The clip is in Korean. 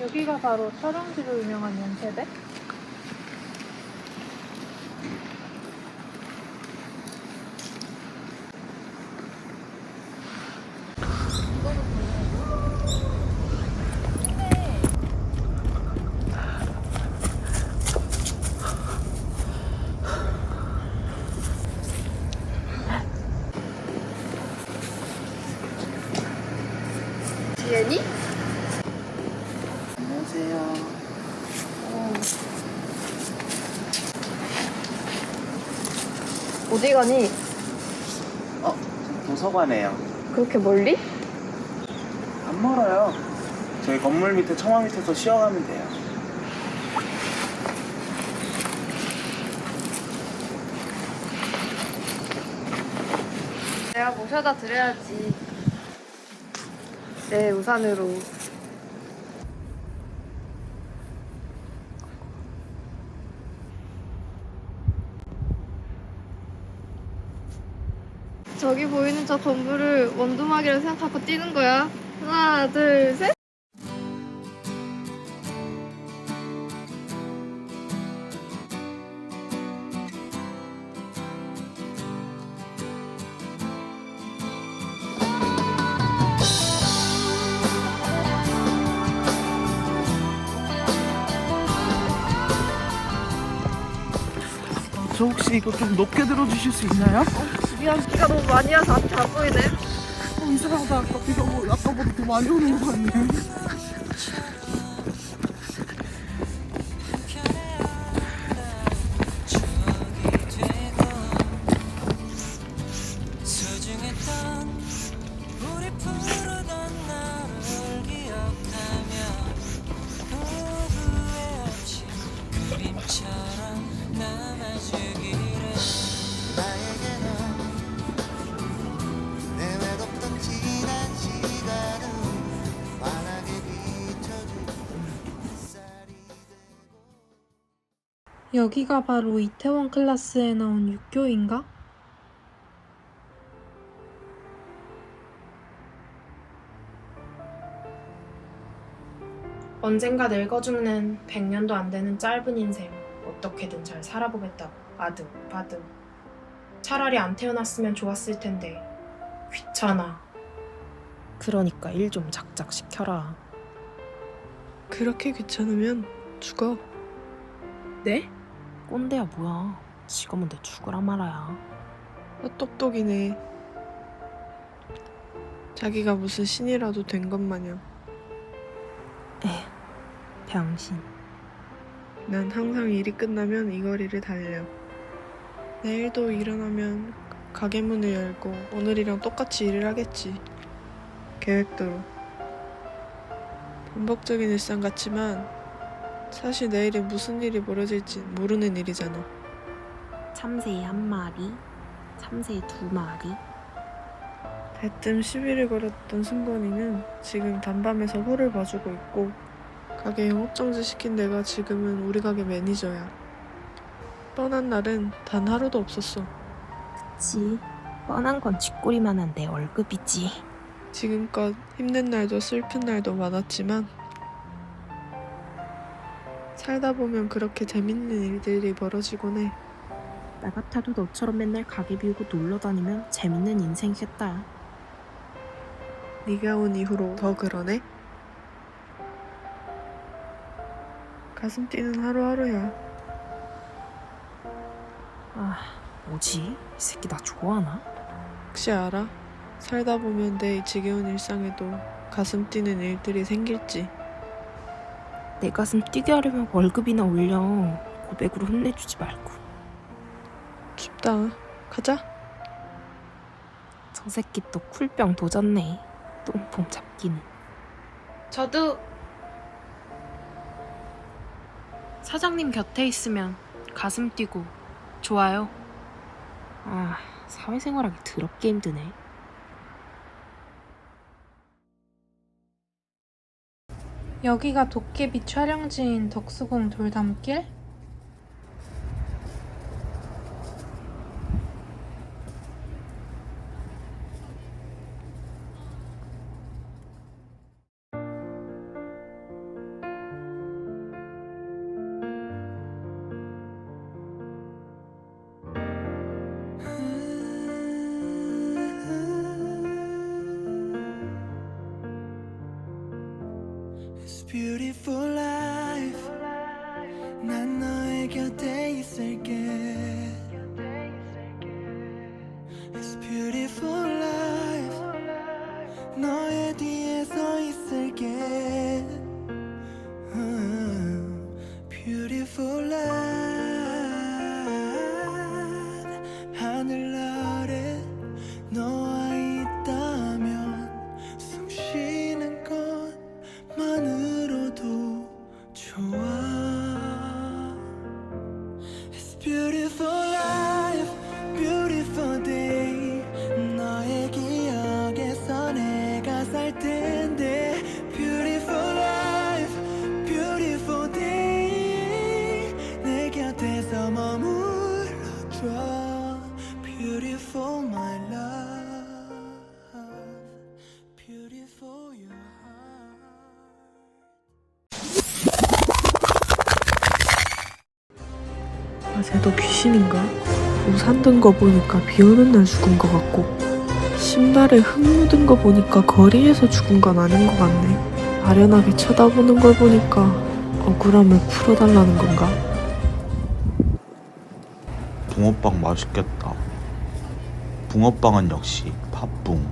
여기가 바로 촬영지로 유명한 연세대? 지연이? 안녕하세요. 어디 가니? 어, 저 도서관에요. 그렇게 멀리? 안 멀어요. 저희 건물 밑에 처마 밑에서 쉬어가면 돼요. 내가 모셔다 드려야지. 내 우산으로. 저기 보이는 저 건물을 원두막이라고 생각하고 뛰는 거야. 하나, 둘, 셋. 저 혹시 이거 좀 높게 들어주실 수 있나요? 미안, 비가 너무 많이 와서 앞이 안 보이네. 어, 이상하다. 아까 비가 뭐, 아까보다 더 많이 오는 것 같네. 그림처럼 남아주기 여기가 바로 이태원 클라스에 나온 육교인가? 언젠가 늙어 죽는 100년도 안 되는 짧은 인생 어떻게든 잘 살아보겠다고 아득바득 차라리 안 태어났으면 좋았을 텐데 귀찮아 그러니까 일 좀 작작 시켜라. 그렇게 귀찮으면 죽어. 네? 꼰대야 뭐야. 지가 뭔데 죽으라 말아야. 아, 똑똑이네. 자기가 무슨 신이라도 된 것 마냥. 병신. 난 항상 일이 끝나면 이 거리를 달려. 내일도 일어나면 가게 문을 열고 오늘이랑 똑같이 일을 하겠지. 계획대로. 반복적인 일상 같지만 사실 내일에 무슨 일이 벌어질지 모르는 일이잖아. 참새 한 마리, 참새 두 마리. 대뜸 시비를 걸었던 승건이는 지금 단밤에서 홀을 봐주고 있고 가게 영업 정지 시킨 내가 지금은 우리 가게 매니저야. 뻔한 날은 단 하루도 없었어. 그치. 뻔한 건 쥐꼬리만한 내 월급이지. 지금껏 힘든 날도 슬픈 날도 많았지만 살다 보면 그렇게 재밌는 일들이 벌어지곤 해. 나 같아도 너처럼 맨날 가게 비우고 놀러 다니면 재밌는 인생이겠다. 네가 온 이후로 더 그러네? 가슴 뛰는 하루하루야. 아, 뭐지? 이 새끼 나 좋아하나? 혹시 알아? 살다 보면 내 지겨운 일상에도 가슴 뛰는 일들이 생길지. 내 가슴 뛰게 하려면 월급이나 올려. 고백으로 혼내주지 말고. 춥다. 가자. 저 새끼 또 쿨병 도졌네. 똥폼 잡기는. 저도 사장님 곁에 있으면 가슴 뛰고 좋아요 아, 사회생활하기 더럽게 힘드네. 여기가 도깨비 촬영지인 덕수궁 돌담길? Beautiful 쟤도 귀신인가? 우산 든 거 보니까 비 오는 날 죽은 거 같고 신발에 흙 묻은 거 보니까 거리에서 죽은 건 아닌 것 같네. 아련하게 쳐다보는 걸 보니까 억울함을 풀어달라는 건가? 붕어빵 맛있겠다. 붕어빵은 역시 팥붕.